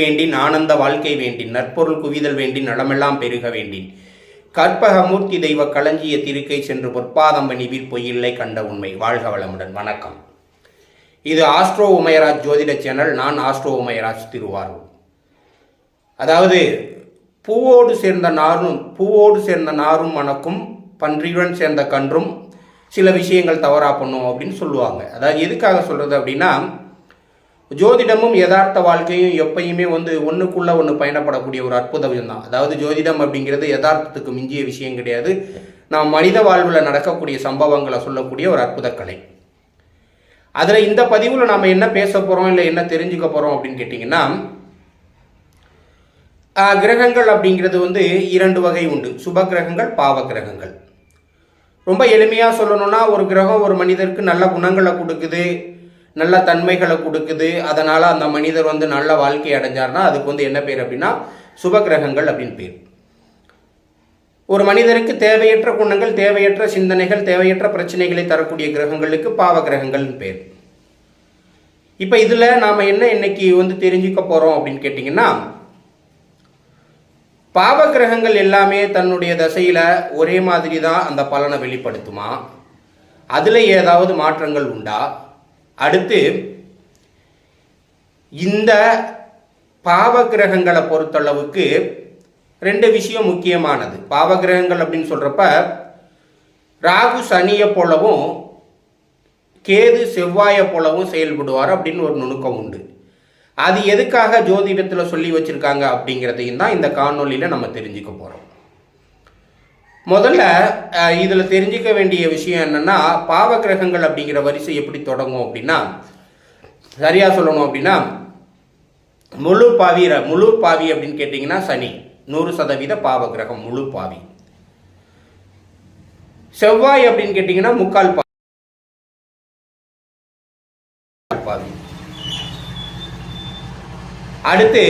வேண்டின் ஆனந்த வாழ்க்கை வேண்டின் நற்பொருள் குவிதல் வேண்டின் நலமெல்லாம் பெருக வேண்டின். கற்பகமூர்த்தி தெய்வ களஞ்சிய திருக்கை சென்று பொற்பாதம் பணிவில் பொய்யில்லை கண்ட உண்மை. வாழ்க வளமுடன். வணக்கம். இது ஆஸ்ட்ரோ உமையராஜ் ஜோதிட சேனல். நான் ஆஸ்ட்ரோ உமையராஜ் திருவாரூர். அதாவது பூவோடு சேர்ந்த நாரும் பூவோடு சேர்ந்த நாரும் மணக்கும் பன்றியுடன் சேர்ந்த கன்றும் சில விஷயங்கள் தவறாக பண்ணும் அப்படின்னு சொல்லுவாங்க. அதாவது எதுக்காக சொல்கிறது அப்படின்னா ஜோதிடமும் யதார்த்த வாழ்க்கையும் எப்பயுமே வந்து ஒன்றுக்குள்ளே ஒன்று பயணப்படக்கூடிய ஒரு அற்புத தான் அதாவது ஜோதிடம் அப்படிங்கிறது யதார்த்தத்துக்கு மிஞ்சிய விஷயம் கிடையாது. நாம் மனித வாழ்வில் நடக்கக்கூடிய சம்பவங்களை சொல்லக்கூடிய ஒரு அற்புத கலை. அதில் இந்த பதிவில் நாம் என்ன பேச போகிறோம் இல்லை என்ன தெரிஞ்சுக்க போகிறோம் அப்படின்னு கேட்டிங்கன்னா கிரகங்கள் அப்படிங்கிறது வந்து இரண்டு வகை உண்டு. சுப கிரகங்கள் பாவ கிரகங்கள். ரொம்ப எளிமையாக சொல்லணும்னா ஒரு கிரகம் ஒரு மனிதருக்கு நல்ல குணங்களை கொடுக்குது. நல்ல தன்மைகளை கொடுக்குது. அதனால் அந்த மனிதர் வந்து நல்ல வாழ்க்கை அடைஞ்சார்னா அதுக்கு வந்து என்ன பேர் அப்படின்னா சுப கிரகங்கள் அப்படின்னு பேர். ஒரு மனிதருக்கு தேவையற்ற குணங்கள் தேவையற்ற சிந்தனைகள் தேவையற்ற பிரச்சனைகளை தரக்கூடிய கிரகங்களுக்கு பாவ கிரகங்கள்னு பேர். இப்போ இதில் நாம் என்ன இன்னைக்கு வந்து தெரிஞ்சுக்க போகிறோம் அப்படின்னு கேட்டிங்கன்னா பாவ கிரகங்கள் எல்லாமே தன்னுடைய தசையில் ஒரே மாதிரி தான் அந்த பலனை வெளிப்படுத்துமா? அதில் ஏதாவது மாற்றங்கள் உண்டா? அடுத்து இந்த பாவ கிரகங்களை பொறுத்தளவுக்கு ரெண்டு விஷயம் முக்கியமானது. பாவ கிரகங்கள் அப்படின்னு சொல்கிறப்ப ராகு சனியை போலவும் கேது செவ்வாயை போலவும் செயல்படுவார் அப்படின்னு ஒரு நுணுக்கம் உண்டு. அது எதுக்காக ஜோதிடத்தில் சொல்லி வச்சுருக்காங்க அப்படிங்கிறதையும் தான் இந்த காணொலியில் நம்ம தெரிஞ்சுக்க போகிறோம் முதல்ல இதில் தெரிஞ்சுக்க வேண்டிய விஷயம் என்னென்னா பாவ கிரகங்கள் அப்படிங்கிற வரிசை எப்படி தொடங்கும் அப்படின்னா சரியாக சொல்லணும் அப்படின்னா முழு பாவி முழு பாவி அப்படின்னு கேட்டிங்கன்னா சனி. நூறு சதவீத பாவ கிரகம் முழு பாவி. செவ்வாய் அப்படின்னு கேட்டிங்கன்னா முக்கால் பாவி. அடுத்து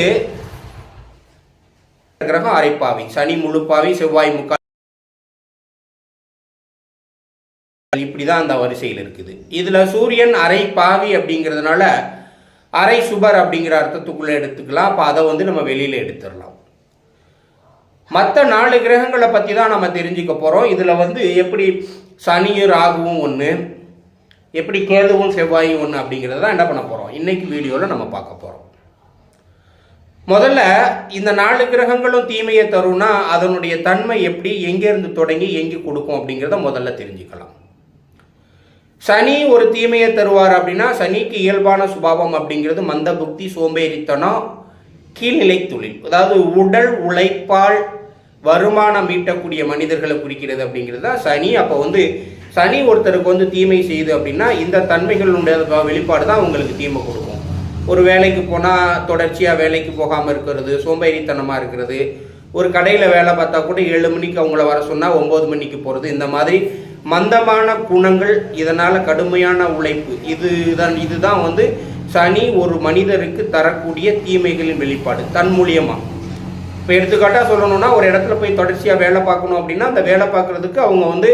கிரகம் அரைப்பாவி. சனி முழுப்பாவி செவ்வாய் முக்கால் இப்படி தான் அந்த வரிசையில் இருக்குது. இதில் சூரியன் அரை பாவி அப்படிங்கிறதுனால அரை சுபர் அப்படிங்கிற அர்த்தத்துக்குள்ளே எடுத்துக்கலாம். அப்போ அதை வந்து நம்ம வெளியில் எடுத்துடலாம். மற்ற நாலு கிரகங்களை பற்றி தான் நம்ம தெரிஞ்சுக்க போகிறோம் இதில் வந்து எப்படி சனியும் ராகுவும் ஒன்று எப்படி கேதுவும் செவ்வாயும் ஒன்று அப்படிங்கிறத தான் என்ன பண்ண போகிறோம் இன்றைக்கி வீடியோவில் நம்ம பார்க்க போகிறோம் முதல்ல இந்த நாலு கிரகங்களும் தீமையை தரும்னா அதனுடைய தன்மை எப்படி எங்கேருந்து தொடங்கி எங்கே கொடுக்கும் அப்படிங்கிறத முதல்ல தெரிஞ்சுக்கலாம். சனி ஒரு தீமையை தருவார் அப்படின்னா சனிக்கு இயல்பான சுபாவம் அப்படிங்கிறது மந்த புக்தி சோம்பேறித்தனம் கீழ்நிலை தொழில். அதாவது உடல் உழைப்பால் வருமானம் ஈட்டக்கூடிய மனிதர்களை குறிக்கிறது அப்படிங்கிறது தான் சனி. அப்போ வந்து சனி ஒருத்தருக்கு வந்து தீமை செய்யுது அப்படின்னா இந்த தன்மைகளுடைய வெளிப்பாடு தான் உங்களுக்கு தீமை கொடுக்கும். ஒரு வேலைக்கு போனால் தொடர்ச்சியாக வேலைக்கு போகாமல் இருக்கிறது சோம்பேறித்தனமாக இருக்கிறது. ஒரு கடையில் வேலை பார்த்தா கூட ஏழு மணிக்கு அவங்கள வர சொன்னால் ஒம்பது மணிக்கு போகிறது இந்த மாதிரி மந்தமான குணங்கள் இதனால் கடுமையான உழைப்பு. இதுதான் இதுதான் வந்து சனி ஒரு மனிதருக்கு தரக்கூடிய தீமைகளின் வெளிப்பாடு தன் மூலியமாக இப்போ எடுத்துக்காட்டாக சொல்லணும்னா ஒரு இடத்துல போய் தொடர்ச்சியாக வேலை பார்க்கணும் அப்படின்னா அந்த வேலை பார்க்குறதுக்கு அவங்க வந்து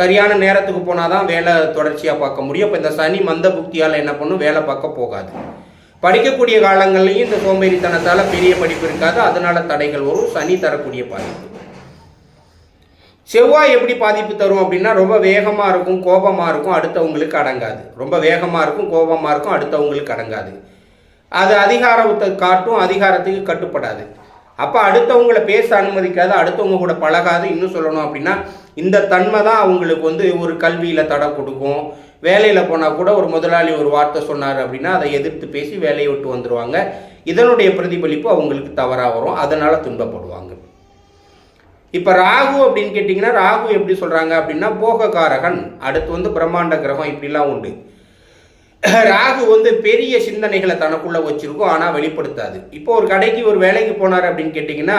சரியான நேரத்துக்கு போனால் தான் வேலை தொடர்ச்சியாக பார்க்க முடியும். இப்போ இந்த சனி மந்த புக்தியால் என்ன பண்ணும்? வேலை பார்க்க போகாது. படிக்கக்கூடிய காலங்கள்லையும் இந்த சோம்பேறித்தனத்தால் பெரிய படிப்பு இருக்காது. அதனால் தடைகள் வரும். சனி தரக்கூடிய பாதிப்பு. செவ்வாய் எப்படி பாதிப்பு தரும் அப்படின்னா ரொம்ப வேகமாக இருக்கும் கோபமாக இருக்கும் அடுத்தவங்களுக்கு அடங்காது. ரொம்ப வேகமாக இருக்கும் கோபமாக இருக்கும் அடுத்தவங்களுக்கு அடங்காது. அது அதிகாரத்தை காட்டும் அதிகாரத்துக்கு கட்டுப்படாது. அப்போ அடுத்தவங்கள பேச அனுமதிக்காது அடுத்தவங்க கூட பழகாது. இன்னும் சொல்லணும் அப்படின்னா இந்த தன்மை தான் அவங்களுக்கு வந்து ஒரு கல்வியில் தடை கொடுக்கும். வேலையில் போனால் கூட ஒரு முதலாளி ஒரு வார்த்தை சொன்னார் அப்படின்னா அதை எதிர்த்து பேசி வேலையை விட்டு வந்துடுவாங்க இதனுடைய பிரதிபலிப்பு அவங்களுக்கு தவறாக வரும். அதனால் துன்பப்படுவாங்க. இப்போ ராகு அப்படின்னு கேட்டிங்கன்னா ராகு எப்படி சொல்கிறாங்க அப்படின்னா போகக்காரகன். அடுத்து வந்து பிரம்மாண்ட கிரகம் இப்படிலாம் உண்டு. ராகு வந்து பெரிய சிந்தனைகளை தனக்குள்ளே வச்சிருக்கும் ஆனால் வெளிப்படுத்தாது. இப்போ ஒரு கடைக்கு ஒரு வேலைக்கு போனார் அப்படின்னு கேட்டிங்கன்னா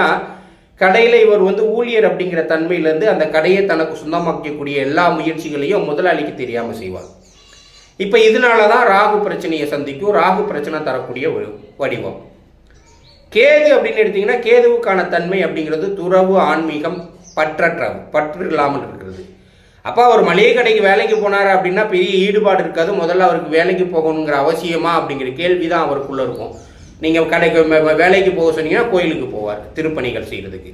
கடையில் இவர் வந்து ஊழியர் அப்படிங்கிற தன்மையிலேருந்து அந்த கடையை தனக்கு சொந்தமாக்கக்கூடிய எல்லா முயற்சிகளையும் முதலாளிக்கு தெரியாமல் செய்வார். இப்போ இதனால தான் ராகு பிரச்சனையை சந்திக்கும் ராகு பிரச்சனை தரக்கூடிய ஒரு வடிவம். கேது அப்படின்னு எடுத்தீங்கன்னா கேதுவுக்கான தன்மை அப்படிங்கிறது துறவு ஆன்மீகம் பற்றற்ற பற்று இல்லாமல் இருக்கிறது. அப்போ அவர் மளிகை கடைக்கு வேலைக்கு போனார் அப்படின்னா பெரிய ஈடுபாடு இருக்காது. முதல்ல அவருக்கு வேலைக்கு போகணுங்கிற அவசியமா அப்படிங்கிற கேள்வி தான் அவருக்குள்ளே இருக்கும். நீங்கள் கடைக்கு வேலைக்கு போக சொன்னீங்கன்னா கோயிலுக்கு போவார் திருப்பணிகள் செய்கிறதுக்கு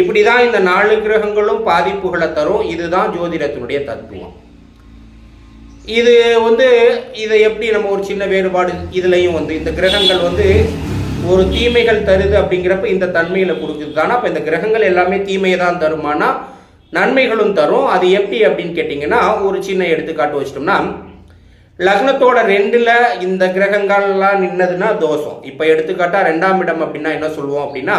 இப்படி தான் இந்த நாலு கிரகங்களும் பாதிப்புகளை தரும். இதுதான் ஜோதிடத்தினுடைய தத்துவம். இது வந்து இதை எப்படி நம்ம ஒரு சின்ன வேறுபாடு இதுலையும் வந்து இந்த கிரகங்கள் வந்து ஒரு தீமைகள் தருது அப்படிங்கிறப்ப இந்த தன்மையில கொடுக்குது தானே? அப்போ இந்த கிரகங்கள் எல்லாமே தீமையை தான் தருமானா நன்மைகளும் தரும். அது எப்படி அப்படின்னு கேட்டிங்கன்னா ஒரு சின்ன எடுத்துக்காட்டு வச்சிட்டோம்னா லக்னத்தோட ரெண்டுல இந்த கிரகங்கள்லாம் நின்னதுன்னா தோஷம். இப்போ எடுத்துக்காட்டா ரெண்டாம் இடம் அப்படின்னா என்ன சொல்லுவோம் அப்படின்னா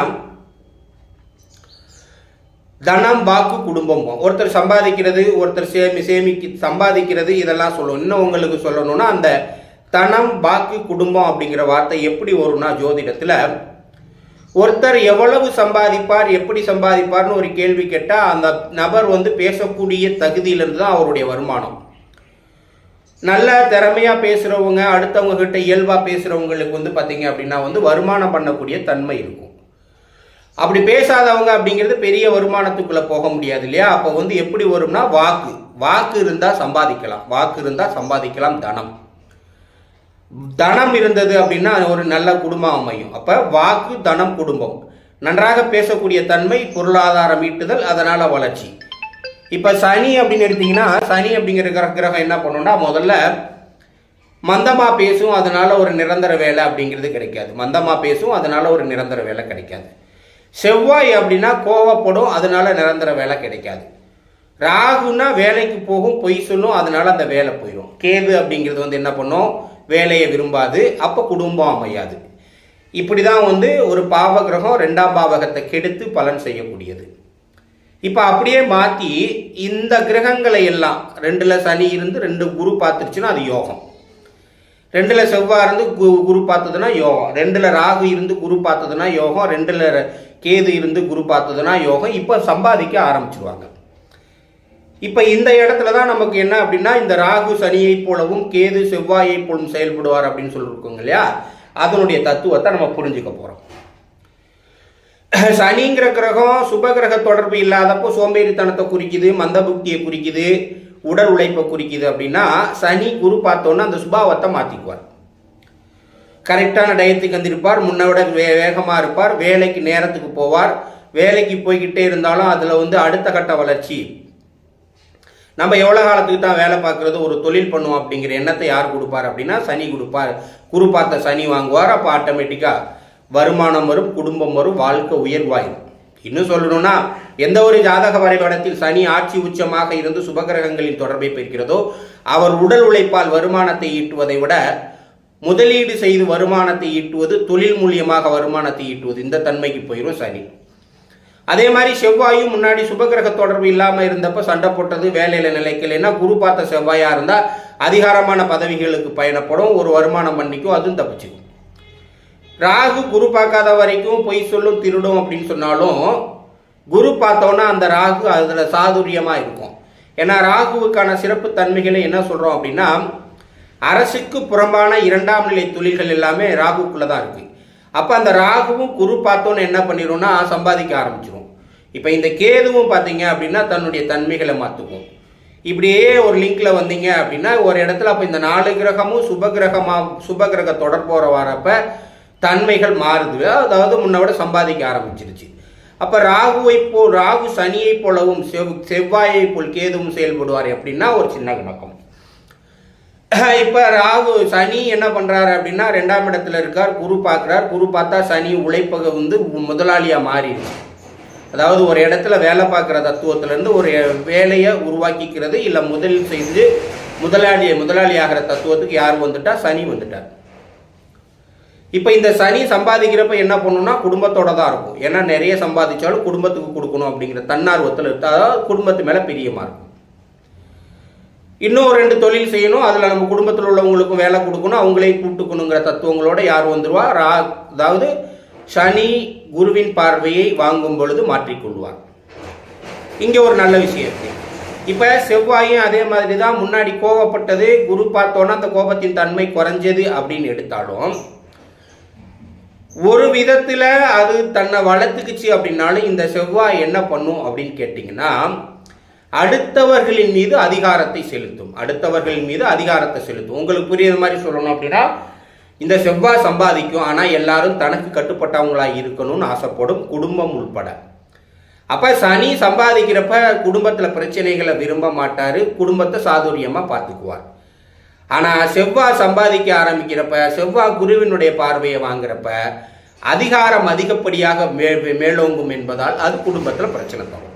தனம் வாக்கு குடும்பம். ஒருத்தர் சம்பாதிக்கிறது ஒருத்தர் சேமி சேமிக்கு சம்பாதிக்கிறது இதெல்லாம் சொல்லுவோம். இன்னும் உங்களுக்கு சொல்லணும்னா அந்த தனம் வாக்கு குடும்பம் அப்படிங்கிற வார்த்தை எப்படி வரும்னா ஜோதிடத்தில்? ஒருத்தர் எவ்வளவு சம்பாதிப்பார் எப்படி சம்பாதிப்பார்னு ஒரு கேள்வி கேட்டால் அந்த நபர் வந்து பேசக்கூடிய தகுதியிலிருந்து தான் அவருடைய வருமானம். நல்ல திறமையாக பேசுகிறவங்க அடுத்தவங்க கிட்ட இயல்பாக பேசுகிறவங்களுக்கு வந்து பார்த்தீங்க அப்படின்னா வந்து வருமானம் பண்ணக்கூடிய தன்மை இருக்கும். அப்படி பேசாதவங்க அப்படிங்கிறது பெரிய வருமானத்துக்குள்ளே போக முடியாது இல்லையா? அப்போ வந்து எப்படி வரும்னா வாக்கு. வாக்கு இருந்தால் சம்பாதிக்கலாம். வாக்கு இருந்தால் சம்பாதிக்கலாம் தனம். தனம் இருந்தது அப்படின்னா ஒரு நல்ல குடும்பம் அமையும். அப்போ வாக்கு தனம் குடும்பம். நன்றாக பேசக்கூடிய தன்மை பொருளாதாரம் ஈட்டுதல் அதனால வளர்ச்சி. இப்போ சனி அப்படின்னு எடுத்தீங்கன்னா சனி அப்படிங்கிற கிரகம் என்ன பண்ணும்னா முதல்ல மந்தமா பேசும் அதனால ஒரு நிரந்தர வேலை அப்படிங்கிறது கிடைக்காது. மந்தமா பேசும் அதனால ஒரு நிரந்தர வேலை கிடைக்காது. செவ்வாய் அப்படின்னா கோவப்படும் அதனால நிரந்தர வேலை கிடைக்காது. ராகுனா வேலைக்கு போகும் பொய் சொல்லும் அதனால அந்த வேலை போயிடும் கேது அப்படிங்கிறது வந்து என்ன பண்ணும்? வேலையை விரும்பாது அப்போ குடும்பம் அமையாது. இப்படி தான் வந்து ஒரு பாவ கிரகம் ரெண்டாம் பாவகத்தை கெடுத்து பலன் செய்யக்கூடியது. இப்போ அப்படியே மாற்றி இந்த கிரகங்களை எல்லாம் ரெண்டில் சனி இருந்து ரெண்டு குரு பார்த்துருச்சுன்னா அது யோகம். ரெண்டில் செவ்வாய் இருந்து கு- குரு பார்த்ததுன்னா யோகம். ரெண்டில் ராகு இருந்து குரு பார்த்ததுன்னா யோகம். ரெண்டில் கேது இருந்து குரு பார்த்ததுன்னா யோகம். இப்போ சம்பாதிக்க ஆரம்பிச்சிருவாங்க. இப்போ இந்த இடத்துல தான் நமக்கு என்ன அப்படின்னா இந்த ராகு சனியைப் போலவும் கேது செவ்வாயைப் போலும் செயல்படுவார் அப்படின்னு சொல்லியிருக்கோங்க இல்லையா? அதனுடைய தத்துவத்தை நம்ம புரிஞ்சுக்க போகிறோம் சனிங்கிற கிரகம் சுபகிரக தொடர்பு இல்லாதப்போ சோம்பேறித்தனத்தை குறிக்குது மந்தபுக்தியை குறிக்குது உடல் உழைப்பை குறிக்குது அப்படின்னா சனி குரு பார்த்தோன்னா அந்த சுபாவத்தை மாற்றிக்குவார் கரெக்டான டயத்துக்கு வந்திருப்பார் முன்னை விட வே வேகமாக இருப்பார் வேலைக்கு நேரத்துக்கு போவார் வேலைக்கு போய்கிட்டே இருந்தாலும் அதில் வந்து அடுத்த கட்ட வளர்ச்சி நம்ம எவ்வளோ காலத்துக்கு தான் வேலை பார்க்குறது ஒரு தொழில் பண்ணுவோம் அப்படிங்கிற எண்ணத்தை யார் கொடுப்பார் அப்படின்னா சனி கொடுப்பார். குரு பார்த்த சனி வாங்குவார் அப்போ ஆட்டோமேட்டிக்காக வருமானம் வரும் குடும்பம் வரும் வாழ்க்கை உயர்வாயும் இன்னும் சொல்லணும்னா எந்த ஒரு ஜாதக வரைபடத்தில் சனி ஆட்சி உச்சமாக இருந்து சுபகிரகங்களின் தொடர்பை பெறுகிறதோ அவர் உடல் உழைப்பால் வருமானத்தை ஈட்டுவதை விட முதலீடு செய்து வருமானத்தை ஈட்டுவது தொழில் மூலியமாக வருமானத்தை ஈட்டுவது இந்த தன்மைக்கு போயிடும் சனி. அதே மாதிரி செவ்வாயும் முன்னாடி சுபகிரக தொடர்பு இல்லாமல் இருந்தப்ப சண்டை போட்டது வேலையில நிலைக்கலைன்னா குரு பார்த்த செவ்வாயா இருந்தா அதிகாரமான பதவிகளுக்கு பயணப்படும் ஒரு வருமானம் பண்ணிக்கும் அதுவும் தப்பிச்சுக்கும் ராகு குரு பார்க்காத வரைக்கும் பொய் சொல்லும் திருடும் அப்படின்னு சொன்னாலும் குரு பார்த்தோன்னா அந்த ராகு அதில் சாதுரியமாக இருக்கும். ஏன்னா ராகுவுக்கான சிறப்பு தன்மைகளை என்ன சொல்கிறோம் அப்படின்னா அரசுக்கு புறம்பான இரண்டாம் நிலை தொழில்கள் எல்லாமே ராகுக்குள்ளே தான் இருக்குது அப்போ அந்த ராகுவும் குரு பார்த்தோன்னு என்ன பண்ணிடும்னா சம்பாதிக்க ஆரம்பிச்சிடும் இப்போ இந்த கேதுவும் பார்த்தீங்க அப்படின்னா தன்னுடைய தன்மைகளை மாற்றுக்கும் இப்படியே ஒரு லிங்க்ல வந்தீங்க அப்படின்னா ஒரு இடத்துல அப்போ இந்த நாலு கிரகமும் சுப கிரகமா சுப கிரக தொடர்போற வரப்ப தன்மைகள் மாறுது. அதாவது முன்ன விட சம்பாதிக்க ஆரம்பிச்சிருச்சு. அப்போ ராகுவை போல் ராகு சனியை போலவும் செவ் செவ்வாயை போல் கேதுவும் செயல்படுவார் அப்படின்னா ஒரு சின்ன கணக்கம் இப்போ ராகு சனி என்ன பண்ணுறாரு அப்படின்னா ரெண்டாம் இடத்துல இருக்கார் குரு பார்க்குறார். குரு பார்த்தா சனி உழைப்பக வந்து முதலாளியாக மாறிடும் அதாவது ஒரு இடத்துல வேலை பார்க்குற தத்துவத்திலேருந்து ஒரு வேலையை உருவாக்கிக்கிறது இல்லை முதலில் செய்து முதலாளியை முதலாளி ஆகிற தத்துவத்துக்கு யார் வந்துட்டா? சனி வந்துட்டார் இப்போ இந்த சனி சம்பாதிக்கிறப்ப என்ன பண்ணணும்னா குடும்பத்தோட தான் இருக்கும். ஏன்னா நிறைய சம்பாதிச்சாலும் குடும்பத்துக்கு கொடுக்கணும் அப்படிங்கிற தன்னார்வத்தில் இருக்கு அதாவது குடும்பத்து மேலே பிரியமாக இருக்கும். இன்னும் ஒரு ரெண்டு தொழில் செய்யணும். அதில் நம்ம குடும்பத்தில் உள்ளவங்களுக்கும் வேலை கொடுக்கணும். அவங்களே கூட்டுக்கணுங்கிற தத்துவங்களோட யார் வந்துருவா? ரா அதாவது சனி குருவின் பார்வையை வாங்கும் பொழுது மாற்றிக்கொள்வார். இங்கே ஒரு நல்ல விஷயம் இருக்கு. இப்போ செவ்வாயும் அதே மாதிரி தான் முன்னாடி கோபப்பட்டது குரு பார்த்தோன்னா அந்த கோபத்தின் தன்மை குறைஞ்சது அப்படின்னு எடுத்தாலும் ஒரு விதத்தில் அது தன்னை வளர்த்துக்குச்சு அப்படின்னாலும் இந்த செவ்வாய் என்ன பண்ணும் அப்படின்னு கேட்டிங்கன்னா அடுத்தவர்களின் மீது அதிகாரத்தை செலுத்தும். அடுத்தவர்களின் மீது அதிகாரத்தை செலுத்தும். உங்களுக்கு புரியுற மாதிரி சொல்லணும் அப்படின்னா இந்த செவ்வாய் சம்பாதிக்கும் ஆனால் எல்லாரும் தனக்கு கட்டுப்பட்டவங்களாக இருக்கணும்னு ஆசைப்படும் குடும்பம் உள்பட. அப்போ சனி சம்பாதிக்கிறப்ப குடும்பத்தில் பிரச்சனைகளை விரும்ப மாட்டார் குடும்பத்தை சாதுரியமாக பார்த்துக்குவார். ஆனால் செவ்வாய் சம்பாதிக்க ஆரம்பிக்கிறப்ப செவ்வாய் குருவினுடைய பார்வையை வாங்குறப்ப அதிகாரம் அதிகப்படியாக மே மேலோங்கும் என்பதால் அது குடும்பத்தில் பிரச்சனை தரும்.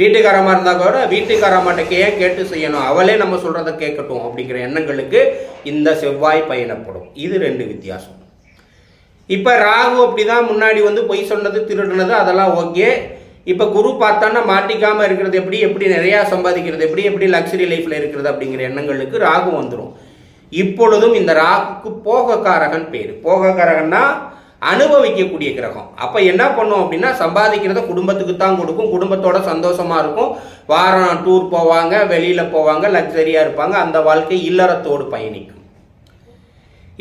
வீட்டுக்காரமாக இருந்தால் கூட வீட்டுக்காரமாட்டக்கு ஏன் கேட்டு செய்யணும். அவளே நம்ம சொல்கிறத கேட்கட்டும் அப்படிங்கிற எண்ணங்களுக்கு இந்த செவ்வாய் பயணப்படும். இது ரெண்டு வித்தியாசம். இப்போ ராகு அப்படிதான் முன்னாடி வந்து பொய் சொன்னது திருடுனது அதெல்லாம் ஓகே. இப்போ குரு பார்த்தான்னா மாட்டிக்காமல் இருக்கிறது எப்படி எப்படி நிறையா சம்பாதிக்கிறது எப்படி எப்படி லக்ஸரி லைஃப்பில் இருக்கிறது அப்படிங்கிற எண்ணங்களுக்கு ராகு வந்துடும் இப்பொழுதும் இந்த ராகுக்கு போகக்காரகன் பேர். போகக்காரகன்னா அனுபவிக்கக்கூடிய கிரகம். அப்போ என்ன பண்ணும் அப்படின்னா சம்பாதிக்கிறத குடும்பத்துக்கு தான் கொடுக்கும். குடும்பத்தோட சந்தோஷமாக இருக்கும். வாரம் டூர் போவாங்க வெளியில் போவாங்க லக்ஸரியாக இருப்பாங்க. அந்த வாழ்க்கை இல்லறத்தோடு பயணிக்கும்.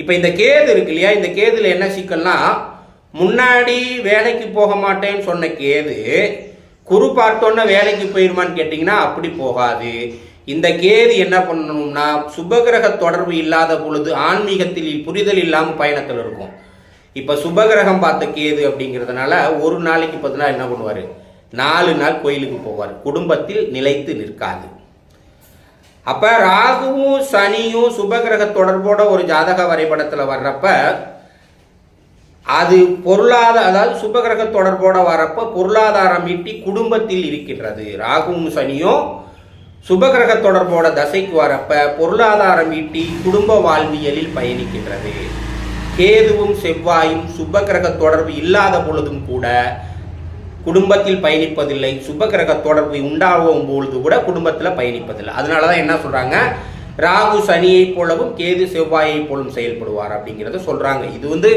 இப்போ இந்த கேது இருக்கு இல்லையா? இந்த கேதுல என்ன சிக்கல்னா முன்னாடி வேலைக்கு போக மாட்டேன்னு சொன்ன கேது குரு பார்த்தோன்னே வேலைக்கு போயிருமான்னு கேட்டிங்கன்னா அப்படி போகாது. இந்த கேது என்ன பண்ணணும்னா சுபகிரக தொடர்பு இல்லாத பொழுது ஆன்மீகத்தில் புரிதல் இல்லாமல் பயணத்தில் இருக்கும். இப்போ சுபகிரகம் பார்த்த கேது அப்படிங்கிறதுனால ஒரு நாளைக்கு பார்த்தீங்கன்னா என்ன பண்ணுவார்? நாலு நாள் கோயிலுக்கு போவார். குடும்பத்தில் நிலைத்து நிற்காது. அப்போ ராகுவும் சனியும் சுபகிரக தொடர்போட ஒரு ஜாதக வரைபடத்தில் வர்றப்ப அது பொருளாதார அதாவது சுபகிரக தொடர்போட வரப்ப பொருளாதாரம் ஈட்டி குடும்பத்தில் இருக்கின்றது. ராகுவும் சனியும் சுபகிரக தொடர்போட தசைக்கு வரப்ப பொருளாதாரம் ஈட்டி குடும்ப வாழ்வியலில் பயணிக்கின்றது. கேதுவும் செவ்வாயும் சுபகிரக தொடர்பு இல்லாத பொழுதும் கூட குடும்பத்தில் பயணிப்பதில்லை. சுபகிரக தொடர்பு உண்டாகும் பொழுது கூட குடும்பத்தில் பயணிப்பதில்லை. அதனால தான் என்ன சொல்கிறாங்க ராகு சனியைப் போலவும் கேது செவ்வாயைப் போலும் செயல்படுவார் அப்படிங்கிறத சொல்கிறாங்க இது வந்து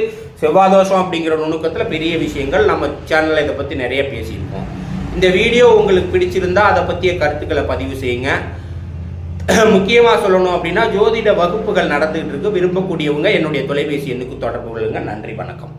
செவ்வாதோஷம் அப்படிங்கிற நுணுக்கத்தில் பெரிய விஷயங்கள். நம்ம சேனலில் இதை பற்றி நிறைய பேசியிருக்கோம். இந்த வீடியோ உங்களுக்கு பிடிச்சிருந்தா அதை பற்றிய கருத்துக்களை பதிவு செய்யுங்க. முக்கியமாக சொல்லணும் அப்படின்னா ஜோதிட வகுப்புகள் நடந்துகிட்டு இருக்கு. விரும்பக்கூடியவங்க என்னுடைய தொலைபேசி எண்ணுக்கு தொடர்பு கொள்ளுங்க. நன்றி வணக்கம்.